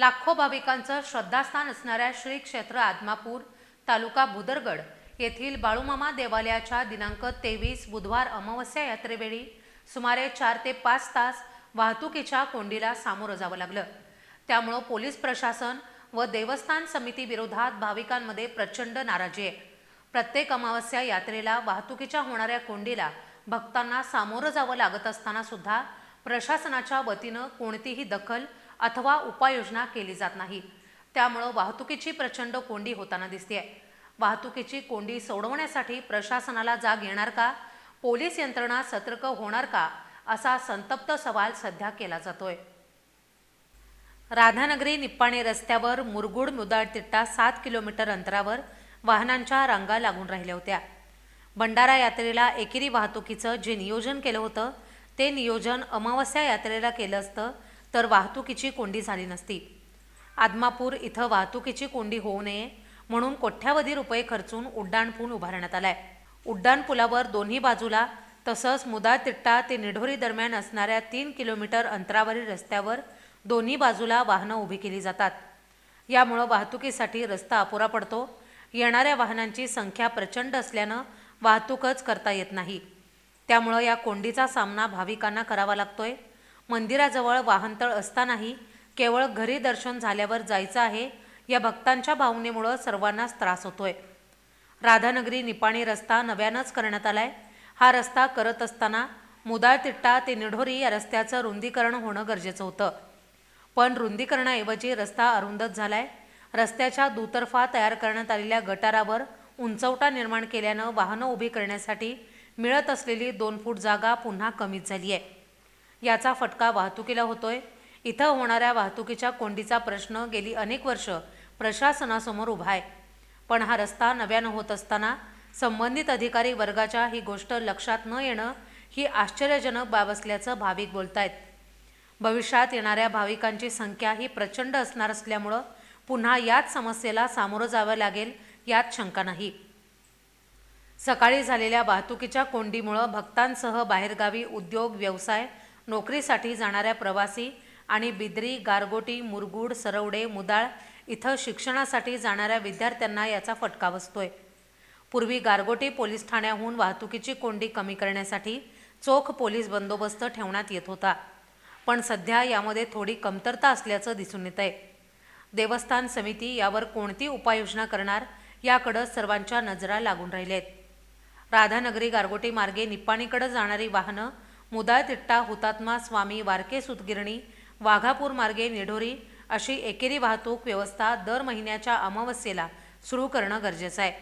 लाखो भाविकांचं श्रद्धास्थान असणाऱ्या श्री क्षेत्र आदमापूर तालुका भुदरगड येथील बाळूमामा देवालयाच्या दिनांक तेवीस बुधवार अमावस्या यात्रेवेळी सुमारे चार ते पाच तास वाहतुकीच्या कोंडीला सामोरं जावं लागलं. त्यामुळं पोलीस प्रशासन व देवस्थान समिती विरोधात भाविकांमध्ये प्रचंड नाराजी आहे. प्रत्येक अमावस्या यात्रेला वाहतुकीच्या होणाऱ्या कोंडीला भक्तांना सामोरं जावं लागत असताना सुद्धा प्रशासनाच्या वतीनं कोणतीही दखल अथवा उपाययोजना केली जात नाही. त्यामुळं वाहतुकीची प्रचंड कोंडी होताना दिसते वाहतुकीची कोंडी सोडवण्यासाठी प्रशासनाला जाग येणार का? पोलीस यंत्रणा सतर्क होणार का? असा संतप्त सवाल सध्या केला जातोय. राधानगरी निप्पाणी रस्त्यावर मुरगुड मुदाळतिट्टा सात किलोमीटर अंतरावर वाहनांच्या रांगा लागून राहिल्या होत्या. भंडारा यात्रेला एकेरी वाहतुकीचं जे नियोजन केलं होतं ते नियोजन अमावस्या यात्रेला केलं असतं तर वाहतुकीची कोंडी झाली नसती. आदमापूर इथं वाहतुकीची कोंडी होऊ नये म्हणून कोट्यावधी रुपये खर्चून उड्डाणपूल उभारण्यात आलाय. उड्डाणपुलावर दोन्ही बाजूला तसंच मुदाळतिट्टा ते निढोरी दरम्यान असणाऱ्या तीन किलोमीटर अंतरावरील रस्त्यावर दोन्ही बाजूला वाहनं उभी केली जातात. यामुळं वाहतुकीसाठी रस्ता अपुरा पडतो. येणाऱ्या वाहनांची संख्या प्रचंड असल्यानं वाहतूकच करता येत नाही. त्यामुळं या कोंडीचा सामना भाविकांना करावा लागतोय. मंदिराजवळ वाहनतळ असतानाही केवळ घरी दर्शन झाल्यावर जायचं आहे या भक्तांच्या भावनेमुळं सर्वांनाच त्रास होतोय. राधानगरी निपाणी रस्ता नव्यानंच करण्यात आलाय. हा रस्ता करत असताना मुदाळतिट्टा ते निढोरी या रस्त्याचं रुंदीकरण होणं गरजेचं होतं. पण रुंदीकरणाऐवजी रस्ता अरुंदच झालाय. रस्त्याच्या दुतर्फा तयार करण्यात आलेल्या गटारावर उंचवटा निर्माण केल्यानं वाहनं उभी करण्यासाठी मिळत असलेली दोन फूट जागा पुन्हा कमीच झाली आहे. याचा फटका वाहतुकीला होतोय. इथं होणाऱ्या वाहतुकीच्या कोंडीचा प्रश्न गेली अनेक वर्ष प्रशासनासमोर उभा आहे. पण हा रस्ता नव्यानं होत असताना संबंधित अधिकारी वर्गाच्या ही गोष्ट लक्षात न येणं ही आश्चर्यजनक बाब असल्याचं भाविक बोलतायत. भविष्यात येणाऱ्या भाविकांची संख्या ही प्रचंड असणार असल्यामुळं पुन्हा याच समस्येला सामोरं जावं लागेल यात शंका नाही. सकाळी झालेल्या वाहतुकीच्या कोंडीमुळं भक्तांसह बाहेरगावी उद्योग व्यवसाय नोकरीसाठी जाणाऱ्या प्रवासी आणि बिद्री गारगोटी मुरगुड सरवडे मुदाळ इथं शिक्षणासाठी जाणाऱ्या विद्यार्थ्यांना याचा फटका बसतोय. पूर्वी गारगोटी पोलीस ठाण्याहून वाहतुकीची कोंडी कमी करण्यासाठी चोख पोलीस बंदोबस्त ठेवण्यात येत होता. पण सध्या यामध्ये थोडी कमतरता असल्याचं दिसून येत आहे देवस्थान समिती यावर कोणती उपाययोजना करणार याकडं सर्वांच्या नजरा लागून राहिल्या आहेत राधानगरी गारगोटी मार्गे निप्पाणीकडे जाणारी वाहनं मुदाळतिट्टा हुतात्मा स्वामी वारके सुतगिरणी वाघापूर मार्गे निढोरी अशी एकेरी वाहतूक व्यवस्था दर महिन्याच्या अमावस्येला सुरू करणं गरजेचं आहे.